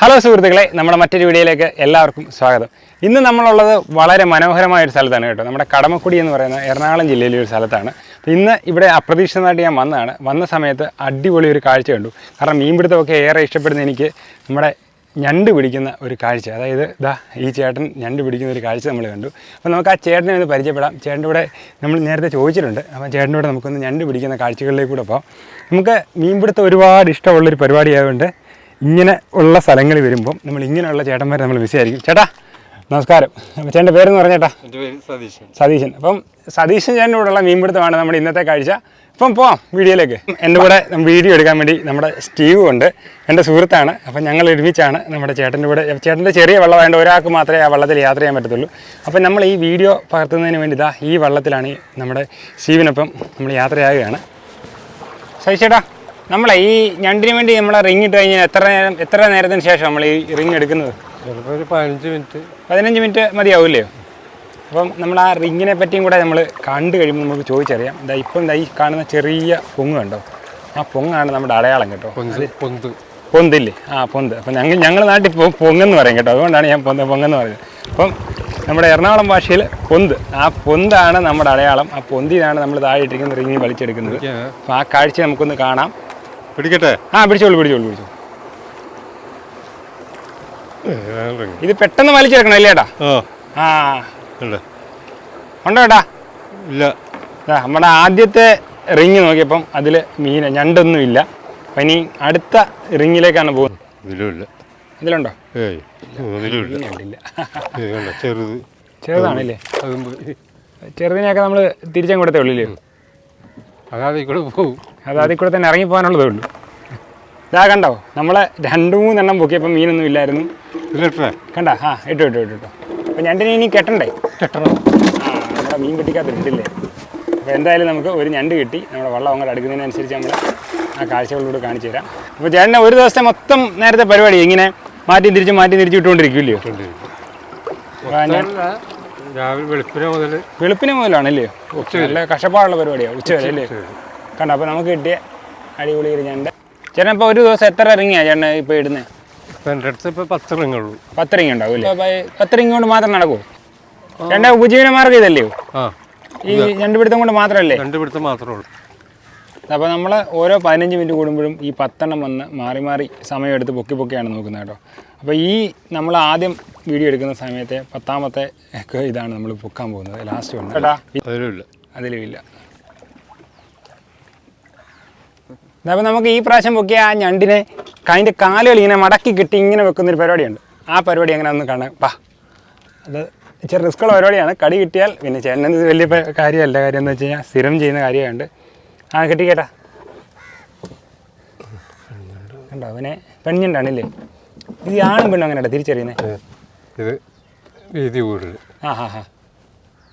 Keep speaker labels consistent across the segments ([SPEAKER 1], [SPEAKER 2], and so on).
[SPEAKER 1] Hello സുഹൃത്തുക്കളെ നമ്മുടെ മറ്റൊരു വീഡിയോയിലേക്ക് എല്ലാവർക്കും സ്വാഗതം. ഇന്ന് നമ്മളുള്ളത് വളരെ മനോഹരമായ ഒരു സ്ഥലത്താണ് കേട്ടോ. നമ്മുടെ കടമക്കുടി എന്ന് പറയുന്ന എറണാകുളം ജില്ലയിലെ ഒരു സ്ഥലത്താണ്. ഇന്ന് ഇവിടെ അപ്രതീക്ഷിതമായിട്ട് ഞാൻ വന്നതാണ്. വന്ന സമയത്ത് അടിപൊളി ഒരു കാഴ്ച കണ്ടു. കാരണം മീൻപിടുത്തമൊക്കെ ഏറെ ഇഷ്ടപ്പെടുന്ന എനിക്ക് നമ്മുടെ ഞണ്ട് പിടിക്കുന്ന ഒരു കാഴ്ച. അതായത് ഇതാ ഈ ചേട്ടൻ ഞണ്ട് പിടിക്കുന്ന ഒരു കാഴ്ച നമ്മൾ കണ്ടു. അപ്പോൾ നമുക്ക് ആ ചേട്ടനെ ഒന്ന് പരിചയപ്പെടാം. ചേട്ടന്റെ നമ്മൾ നേരത്തെ ചോദിച്ചിട്ടുണ്ട്. അപ്പോൾ ചേട്ടന്റെ നമുക്കൊന്ന് ഞണ്ട് പിടിക്കുന്ന കാഴ്ചകളിലേക്ക് കൂടെ പോകാം നമുക്ക് മീൻപിടുത്തം ഒരുപാട് ഇഷ്ടമുള്ളൊരു പരിപാടിയായതുകൊണ്ട് ഇങ്ങനെ ഉള്ള സ്ഥലങ്ങളിൽ വരുമ്പം നമ്മൾ ഇങ്ങനെയുള്ള ചേട്ടന്മാരെ നമ്മൾ മിസ് ആയിരിക്കും ചേട്ടാ നമസ്കാരം. ചേട്ടന്റെ പേരെന്ന് പറഞ്ഞേട്ടാ.
[SPEAKER 2] എന്റെ പേര് സതീശൻ.
[SPEAKER 1] സതീശൻ. അപ്പം സതീശൻ ചേട്ടന്റെ കൂടെയുള്ള മീൻപിടുത്തമാണ് നമ്മുടെ ഇന്നത്തെ കാഴ്ച. അപ്പം പോവാം വീഡിയോയിലേക്ക്. എന്റെ കൂടെ വീഡിയോ എടുക്കാൻ വേണ്ടി നമ്മുടെ സ്റ്റീവ് ഉണ്ട്. എന്റെ സുഹൃത്താണ്. അപ്പം ഞങ്ങൾ ഒരുമിച്ചാണ് നമ്മുടെ ചേട്ടന്റെ കൂടെ. ചേട്ടന്റെ ചെറിയ വെള്ളമായതുകൊണ്ട് ഒരാൾക്ക് മാത്രമേ ആ വള്ളത്തിൽ യാത്ര ചെയ്യാൻ പറ്റത്തുള്ളൂ. അപ്പം നമ്മൾ ഈ വീഡിയോ പകർത്തുന്നതിന് വേണ്ടി ഇതാ ഈ വള്ളത്തിലാണ് ഈ നമ്മുടെ സ്റ്റീവിനൊപ്പം നമ്മൾ യാത്രയാകുകയാണ്. സതീശേട്ടാ നമ്മളെ ഈ ഞണ്ടിന് വേണ്ടി നമ്മളെ റിങ് ഇട്ട് കഴിഞ്ഞാൽ എത്ര നേരം എത്ര നേരത്തിന് ശേഷം നമ്മൾ ഈ റിങ് എടുക്കുന്നത്?
[SPEAKER 2] ചിലപ്പോൾ ഒരു പതിനഞ്ച് മിനിറ്റ്.
[SPEAKER 1] പതിനഞ്ച് മിനിറ്റ് മതിയാവില്ലേ? അപ്പം നമ്മൾ ആ റിങ്ങിനെ പറ്റിയും കൂടെ നമ്മൾ കണ്ടു കഴിയുമ്പോൾ നമുക്ക് ചോദിച്ചറിയാം. ഇതാ ഇപ്പം ഈ കാണുന്ന ചെറിയ പൊങ്ങ് കണ്ടോ? ആ പൊങ്ങാണ് നമ്മുടെ അടയാളം കേട്ടോ.
[SPEAKER 2] പൊന്ത് പൊന്ത്.
[SPEAKER 1] പൊന്തില്ലേ? ആ പൊന്ത്. അപ്പം ഞങ്ങൾ ഞങ്ങൾ നാട്ടിൽ പൊ പൊങ്ങെന്ന് പറയും കേട്ടോ. അതുകൊണ്ടാണ് ഞാൻ പൊന്ത് പൊങ്ങെന്ന് പറയുന്നത് അപ്പം നമ്മുടെ എറണാകുളം ഭാഷയിൽ പൊന്ത്. ആ പൊന്താണ് നമ്മുടെ അടയാളം. ആ പൊന്തിനാണ് നമ്മൾ താഴെ ഇട്ടിരിക്കുന്ന റിങ്ങി വലിച്ചെടുക്കുന്നത് അപ്പം ആ കാഴ്ച നമുക്കൊന്ന് കാണാം.
[SPEAKER 2] പിടിക്കട്ടെ?
[SPEAKER 1] ആ പിടിച്ചോളൂ പിടിച്ചോളൂ പിടിച്ചോളൂ. ഇത് പെട്ടെന്ന് വലിച്ചെടുക്കണം അല്ലേ ഏട്ടാ?
[SPEAKER 2] ആ. ഉണ്ട്.
[SPEAKER 1] ഏട്ടാ?
[SPEAKER 2] ഇല്ല.
[SPEAKER 1] നമ്മുടെ ആദ്യത്തെ റിങ് നോക്കിയപ്പം അതിൽ മീൻ ഞണ്ടൊന്നും ഇല്ല. അപ്പം ഇനി അടുത്ത റിങ്ങിലേക്കാണ് പോകുന്നത്. ഇതിലുണ്ടോ?
[SPEAKER 2] ചെറുത്.
[SPEAKER 1] ചെറുതാണല്ലേ? ചെറുതിനെയൊക്കെ നമ്മൾ തിരിച്ചും കൊടുത്തേ ഉള്ളില്ലേ
[SPEAKER 2] അതാതി കൂടെ പോകും.
[SPEAKER 1] അത് കൂടെ തന്നെ ഇറങ്ങി പോകാനുള്ളതേ ഉള്ളൂ. ഇതാ കണ്ടോ നമ്മളെ രണ്ട് മൂന്നെണ്ണം പൊക്കിയപ്പോൾ മീനൊന്നും ഇല്ലായിരുന്നു. കണ്ട ആ ഇട്ടു ഇട്ടു ഇട്ടു അപ്പം ഞണ്ടിനെ ഇനി കെട്ടണ്ടേ? കെട്ടണം. ആ നമ്മുടെ മീൻ കിട്ടിക്കാത്ത ഇട്ടില്ലേ അപ്പോൾ എന്തായാലും നമുക്ക് ഒരു ഞണ്ട് കിട്ടി. നമ്മുടെ വള്ളം അങ്ങോട്ട് അടുക്കുന്നതിനനുസരിച്ച് നമ്മൾ ആ കാഴ്ചകളിലൂടെ കാണിച്ചു തരാം. അപ്പോൾ ചേട്ടനെ ഒരു ദിവസത്തെ മൊത്തം നേരത്തെ പരിപാടി ഇങ്ങനെ മാറ്റി തിരിച്ച് മാറ്റി തിരിച്ച് ഇട്ടുകൊണ്ടിരിക്കില്ലയോ
[SPEAKER 2] രാവിലെ വെളുപ്പിനെ മുതൽ
[SPEAKER 1] വെളുപ്പിന് മുതലാണല്ലേ? നല്ല കഷ്ടപ്പാടുള്ള പരിപാടിയാണ് ഉച്ച വരെ അല്ലേ കണ്ടോ അപ്പോൾ നമുക്ക് കിട്ടിയ അടിപൊളി ഒരു ഞണ്ട്. ചേട്ടൻ ഇപ്പോൾ ഒരു ദിവസം എത്ര ഇറങ്ങിയാണ് ചേട്ടൻ ഇപ്പോൾ ഇടുന്നത്
[SPEAKER 2] ഇപ്പം എന്റെ അടുത്ത് ഇപ്പോൾ പത്ത് റിങ്ങുള്ളൂ
[SPEAKER 1] പത്ത് റിങ് ഉണ്ടാവും അല്ലേ? അപ്പോൾ പത്ത് റിങ് കൊണ്ട് മാത്രം നടക്കുമോ ചേട്ടന്റെ ഉപജീവന മാർഗം ഇതല്ലേ?
[SPEAKER 2] ആ.
[SPEAKER 1] ഈ പിടുത്തം കൊണ്ട് മാത്രമല്ലേ
[SPEAKER 2] രണ്ട് പിടുത്തം മാത്രമേ ഉള്ളൂ.
[SPEAKER 1] അപ്പോൾ നമ്മൾ ഓരോ പതിനഞ്ച് മിനിറ്റ് കൂടുമ്പോഴും ഈ പത്തെണ്ണം വന്ന് മാറി മാറി സമയമെടുത്ത് പൊക്കി പൊക്കിയാണ് നോക്കുന്നത് കേട്ടോ. അപ്പോൾ ഈ നമ്മൾ ആദ്യം വീഡിയോ എടുക്കുന്ന സമയത്തെ പത്താമത്തെ ഒക്കെ ഇതാണ് നമ്മൾ പൊക്കാൻ പോകുന്നത്. ലാസ്റ്റ് വന്ന് കേട്ടാ
[SPEAKER 2] അതിലും ഇല്ല.
[SPEAKER 1] അപ്പോൾ നമുക്ക് ഈ പ്രാവശ്യം പൊക്കിയ ആ ഞണ്ടിനെ അതിന്റെ കാലുകൾ ഇങ്ങനെ മടക്കി കിട്ടി ഇങ്ങനെ വെക്കുന്നൊരു പരിപാടിയുണ്ട്. ആ പരിപാടി എങ്ങനെ ഒന്ന് കാണാം. പാ അത് ഇച്ചിരി റിസ്ക്കുള്ള പരിപാടിയാണ്. കടി കിട്ടിയാൽ പിന്നെ ചേട്ടൻ ഇത് വലിയ കാര്യമല്ല. കാര്യം എന്ന് വെച്ച് കഴിഞ്ഞാൽ സ്ഥിരം ചെയ്യുന്ന കാര്യമുണ്ട് ആ കിട്ടി കേട്ടാ. കണ്ടോ? അവനെ പെണ്ഞ്ഞുണ്ടാണില്ലേ ഇത് ആണും പെണ്ണും അങ്ങനെ തിരിച്ചറിയുന്നത്
[SPEAKER 2] ഇത് വീതി കൂടുതൽ.
[SPEAKER 1] ആ ഹാ ഹാ.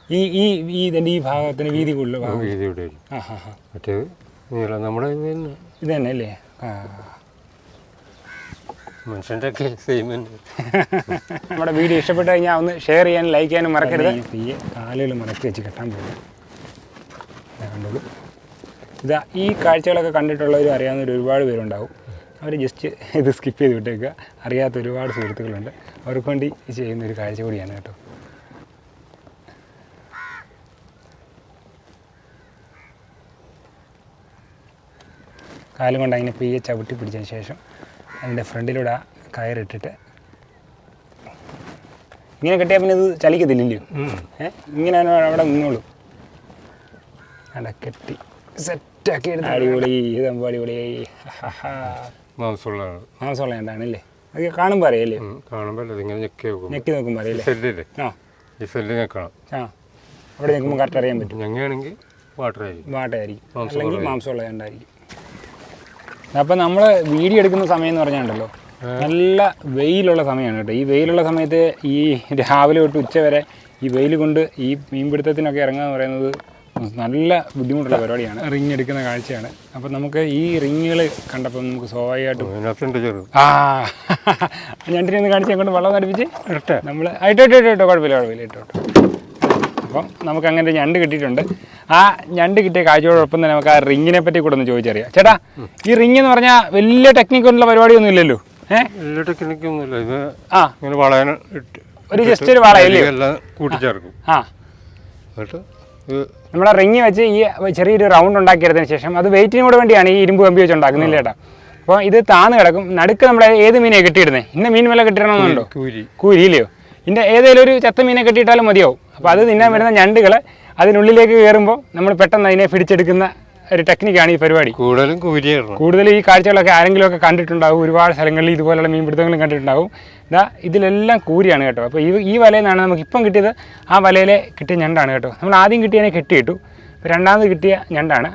[SPEAKER 1] ഈ ഈ ഈ ഇതിന്റെ ഈ ഭാഗത്തിന് വീതി കൂടുതൽ
[SPEAKER 2] വീതി
[SPEAKER 1] ആ ഹാ ഹാ.
[SPEAKER 2] മറ്റേത് നീളം നമ്മുടെ ഇത് തന്നെ.
[SPEAKER 1] ഇത് തന്നെ അല്ലേ ആ.
[SPEAKER 2] മനുഷ്യന്റെ ഒക്കെ സെയിം തന്നെ.
[SPEAKER 1] നമ്മുടെ വീഡിയോ ഇഷ്ടപ്പെട്ട് കഴിഞ്ഞാൽ ഒന്ന് ഷെയർ ചെയ്യാനും ലൈക്ക് ചെയ്യാനും മറക്കരുത്. ഈ കാലുകൾ മറക്കി വെച്ച് കെട്ടാൻ പോകും ഇതാ കണ്ടോളൂ. ഇതാ ഈ കാഴ്ചകളൊക്കെ കണ്ടിട്ടുള്ളവരും അറിയാവുന്നവർ ഒരുപാട് പേരുണ്ടാവും. അവർ ജസ്റ്റ് ഇത് സ്കിപ്പ് ചെയ്ത് വിട്ടേക്കുക. അറിയാത്ത ഒരുപാട് സുഹൃത്തുക്കളുണ്ട്. അവർക്ക് വേണ്ടി ചെയ്യുന്ന ഒരു കാഴ്ച കൂടിയാണ് കേട്ടോ. കാലും കൊണ്ട് അതിനെ പെയ്യ ചവിട്ടി പിടിച്ചതിന് ശേഷം അതിന്റെ ഫ്രണ്ടിലൂടെ ആ കയറിട്ടിട്ട് ഇങ്ങനെ കെട്ടിയാൽ പിന്നെ ഇത് ചലിക്കത്തില്ലല്ലോ? ഏഹ് ഇങ്ങനെ അവിടെ നിന്നോളൂ. അവിടെ കെട്ടി സെറ്റാക്കി എടുത്ത് അടിപൊളി ഇതമ്പോ അടിപൊളി. മാംസമുള്ള ഉണ്ടാണല്ലേ അത് കാണുമ്പോൾ അറിയല്ലേ?
[SPEAKER 2] കാണുമ്പോൾ ഇങ്ങനെ ഞെക്കി വെക്കും
[SPEAKER 1] ഞെക്കി നോക്കുമ്പോൾ അറിയില്ലേ
[SPEAKER 2] സെല്ലില്ലേ?
[SPEAKER 1] ആ.
[SPEAKER 2] ഈ സെല്ല് ഞെക്കണം
[SPEAKER 1] ആ. അവിടെ നിൽക്കുമ്പോൾ കറക്റ്റ് അറിയാൻ പറ്റും.
[SPEAKER 2] ഞങ്ങയാണെങ്കിൽ വാട്ടർ ആയിരിക്കും.
[SPEAKER 1] വാട്ടയായിരിക്കും
[SPEAKER 2] മാംസം
[SPEAKER 1] അല്ലെങ്കിൽ മാംസമുള്ള ഉണ്ടായിരിക്കും. അപ്പം നമ്മൾ വീഡിയോ എടുക്കുന്ന സമയം എന്ന് പറഞ്ഞാണ്ടല്ലോ. നല്ല വെയിലുള്ള സമയമാണ് കേട്ടോ. ഈ വെയിലുള്ള സമയത്ത് ഈ രാവിലെ തൊട്ട് ഉച്ച വരെ ഈ വെയിൽ കൊണ്ട് ഈ മീൻപിടുത്തത്തിനൊക്കെ ഇറങ്ങുക എന്ന് പറയുന്നത് നല്ല ബുദ്ധിമുട്ടുള്ള പരിപാടിയാണ്. റിങ് എടുക്കുന്ന കാഴ്ചയാണ്. അപ്പം നമുക്ക് ഈ റിങ്ങുകൾ കണ്ടപ്പോൾ നമുക്ക് സ്വാഭാവികമായിട്ടും ആ. ഞണ്ടിനെ ഒന്ന് കാണിച്ച് അങ്ങോട്ട് വെള്ളം നടിപ്പിച്ച് ഇട്ടെ നമ്മൾ ആയിട്ടോട്ടോ ഇട്ടോ ഇട്ടോ കുഴപ്പമില്ല കുഴപ്പമില്ല ഇട്ടോ ഇട്ടോ. അപ്പം നമുക്ക് അങ്ങനെ ഞണ്ട് കിട്ടിയിട്ടുണ്ട്. ആ ഞണ്ട് കിട്ടിയ കാഴ്ചയോടൊപ്പം തന്നെ നമുക്ക് ആ റിങ്ങിനെ പറ്റി കൂടെ ഒന്ന് ചോദിച്ചറിയാം. ചേട്ടാ ഈ റിങ് എന്ന് പറഞ്ഞാൽ വലിയ ടെക്നിക്കുള്ള പരിപാടിയൊന്നും ഇല്ലല്ലോ. ഏഹ്
[SPEAKER 2] വലിയ ടെക്നിക്കൊന്നുമില്ല ഇത്
[SPEAKER 1] ആ.
[SPEAKER 2] ഇങ്ങനെ വളയന ഇട്ട്
[SPEAKER 1] ഒരു just ഒരു വളയല്ലേ?
[SPEAKER 2] എല്ലാം കൂട്ടിച്ചേർക്കും.
[SPEAKER 1] ആ.
[SPEAKER 2] എന്നിട്ട് ഇത്
[SPEAKER 1] നമ്മുടെ റിങ് വെച്ച് ഈ ചെറിയൊരു റൗണ്ട് ഉണ്ടാക്കിയെടുത്തതിന് ശേഷം അത് വെയിറ്റിന് കൂടെ വേണ്ടിയാണ് ഈ ഇരുമ്പ് കമ്പി വെച്ച് ഉണ്ടാക്കുന്നില്ല ചേട്ടാ. അപ്പോൾ ഇത് താന്ന് കിടക്കും. നടുക്ക് നമ്മളെ ഏത് മീനെ കെട്ടിയിടുന്നത് ഇന്ന മീൻ വില കെട്ടിയിടണമെന്നുണ്ടോ?
[SPEAKER 2] കൂരി.
[SPEAKER 1] കൂരിയില്ലയോ ഇതിന്റെ ഏതെങ്കിലും ഒരു ചത്ത മീനെ കെട്ടിയിട്ടാലും മതിയാവും. അപ്പോൾ അത് തിന്നാൻ വരുന്ന ഞണ്ടുകൾ അതിനുള്ളിലേക്ക് കയറുമ്പോൾ നമ്മൾ പെട്ടെന്ന് അതിനെ പിടിച്ചെടുക്കുന്ന ഒരു ടെക്നിക്കാണ് ഈ പരിപാടി.
[SPEAKER 2] കൂടുതലും കൂരിയായിരുന്നു
[SPEAKER 1] കൂടുതൽ ഈ കാഴ്ചകളൊക്കെ ആരെങ്കിലുമൊക്കെ കണ്ടിട്ടുണ്ടാവും ഒരുപാട് സ്ഥലങ്ങളിൽ ഇതുപോലുള്ള മീൻപിടുത്തങ്ങളും കണ്ടിട്ടുണ്ടാവും. ഇതാ ഇതിലെല്ലാം കൂരിയാണ് കേട്ടോ. അപ്പോൾ ഈ ഈ വലയിൽ നിന്നാണ് നമുക്ക് ഇപ്പം കിട്ടിയത്. ആ വലയിലെ കിട്ടിയ ഞണ്ടാണ് കേട്ടോ. നമ്മൾ ആദ്യം കിട്ടിയതിനെ കെട്ടിയിട്ടു. ഇപ്പോൾ രണ്ടാമത് കിട്ടിയ ഞണ്ടാണ്.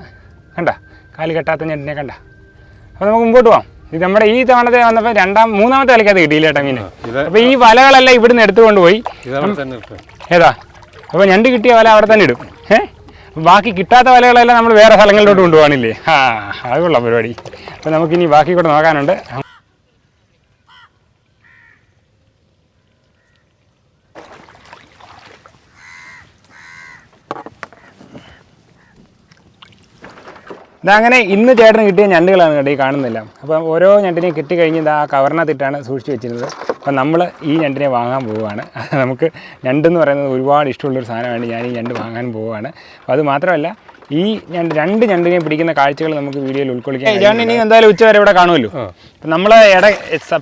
[SPEAKER 1] കണ്ട? കാൽ കെട്ടാത്ത ഞണ്ടിനെ കണ്ട? അപ്പോൾ നമുക്ക് മുമ്പോട്ട് പോകാം ഇത് നമ്മുടെ ഈ തവണത്തെ വന്നപ്പോൾ രണ്ടാം മൂന്നാമത്തെ വലയ്ക്കകത്ത് കിട്ടിയില്ല കേട്ടോ മീൻ. അപ്പോൾ ഈ വലകളെല്ലാം ഇവിടുന്ന് എടുത്തുകൊണ്ട് പോയി. ഏതാ? അപ്പോൾ ഞണ്ട് കിട്ടിയ വല അവിടെ തന്നെ ഇടും. ഏ ബാക്കി കിട്ടാത്ത വലകളെല്ലാം നമ്മൾ വേറെ സ്ഥലങ്ങളിലോട്ട് കൊണ്ടുപോകാനില്ലേ? ആ അത് കൊള്ളാം പരിപാടി. അപ്പോൾ നമുക്കിനി ബാക്കി കൂടെ നോക്കാനുണ്ട്. ഇതങ്ങനെ ഇന്ന് ചേട്ടന് കിട്ടിയ ഞണ്ടുകളാണ് കേട്ടോ ഈ കാണുന്നില്ല അപ്പം ഓരോ ഞണ്ടിനെയും കിട്ടി കഴിഞ്ഞ് ഇത് ആ കവറിനകത്തിട്ടാണ് സൂക്ഷിച്ച് വെച്ചിരുന്നത്. അപ്പം നമ്മൾ ഈ ഞണ്ടിനെ വാങ്ങാൻ പോവുകയാണ്. നമുക്ക് ഞണ്ടെന്ന് പറയുന്നത് ഒരുപാട് ഇഷ്ടമുള്ളൊരു സാധനമാണ് ഞാൻ ഈ ഞണ്ട് വാങ്ങാൻ പോവുകയാണ്. അപ്പോൾ അത് മാത്രമല്ല ഈ ഞണ്ട് രണ്ട് ഞണ്ടിനെ പിടിക്കുന്ന കാഴ്ചകൾ നമുക്ക് വീഡിയോയിൽ ഉൾക്കൊള്ളിക്കാം ചേട്ടൻ ഇനി എന്തായാലും ഉച്ച വരെ ഇവിടെ കാണുമല്ലോ? നമ്മളെ ഇട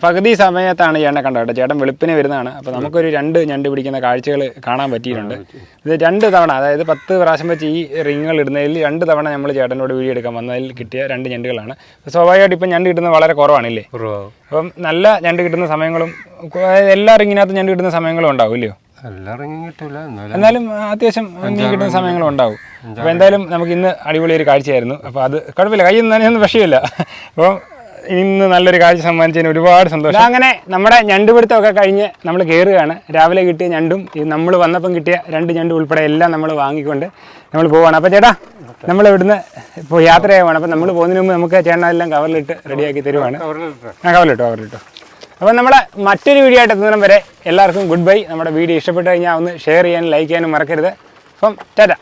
[SPEAKER 1] പകുതി സമയത്താണ് ചേട്ടനെ കണ്ടത് കേട്ടോ. ചേട്ടൻ വെളുപ്പിനെ വരുന്നതാണ്. അപ്പോൾ നമുക്കൊരു രണ്ട് ഞണ്ട് പിടിക്കുന്ന കാഴ്ചകൾ കാണാൻ പറ്റിയിട്ടുണ്ട്. ഇത് രണ്ട് തവണ അതായത് പത്ത് പ്രാവശ്യം വെച്ച് ഈ റിങ്ങുകൾ ഇടുന്നതിൽ രണ്ട് തവണ നമ്മൾ ചേട്ടനോട് വീഡിയോ എടുക്കാൻ വന്നതിൽ കിട്ടിയ രണ്ട് ഞണ്ടുകളാണ്. സ്വാഭാവികമായിട്ട് ഇപ്പം ഞണ്ട് കിട്ടുന്നത് വളരെ കുറവാണില്ലേ? അപ്പം നല്ല ഞണ്ട് കിട്ടുന്ന സമയങ്ങളും എല്ലാ റിങ്ങിനകത്തും ഞണ്ട് കിട്ടുന്ന സമയങ്ങളും ഉണ്ടാവും ഇല്ലയോ?
[SPEAKER 2] എന്നാലും
[SPEAKER 1] അത്യാവശ്യം മീൻ കിട്ടുന്ന സമയങ്ങളും ഉണ്ടാവും. അപ്പോൾ എന്തായാലും നമുക്ക് ഇന്ന് അടിപൊളി ഒരു കാഴ്ചയായിരുന്നു. അപ്പോൾ അത് കുഴപ്പമില്ല. കയ്യിൽ നിന്ന് ഒന്നും വിഷയമില്ല. അപ്പോൾ ഇന്ന് നല്ലൊരു കാഴ്ച സമ്മാനിച്ചതിന് ഒരുപാട് സന്തോഷം. അങ്ങനെ നമ്മുടെ ഞണ്ടുപിടുത്തമൊക്കെ കഴിഞ്ഞ് നമ്മൾ കയറുകയാണ്. രാവിലെ കിട്ടിയ ഞണ്ടും ഈ നമ്മൾ വന്നപ്പം കിട്ടിയ രണ്ട് ഞണ്ടും ഉൾപ്പെടെ എല്ലാം നമ്മൾ വാങ്ങിക്കൊണ്ട് നമ്മൾ പോവാണ്. അപ്പോൾ ചേട്ടാ നമ്മൾ ഇവിടുന്ന് ഇപ്പോൾ യാത്രയാവുകയാണ്. അപ്പോൾ നമ്മൾ പോകുന്നതിന് മുമ്പ് നമുക്ക് ചേട്ടനെല്ലാം കവറിലിട്ട് റെഡിയാക്കി തരുവാണ്.
[SPEAKER 2] കവറിലിട്ടോ
[SPEAKER 1] കവറിലിട്ടോ. അപ്പോൾ നമ്മുടെ മറ്റൊരു വീഡിയോ ആയിട്ട് എത്തുന്നതിനം വരെ എല്ലാവർക്കും ഗുഡ് ബൈ നമ്മുടെ വീഡിയോ ഇഷ്ടപ്പെട്ട് കഴിഞ്ഞാൽ ഒന്ന് ഷെയർ ചെയ്യാനും ലൈക്ക് ചെയ്യാനും മറക്കരുത്. അപ്പം ടാറ്റ.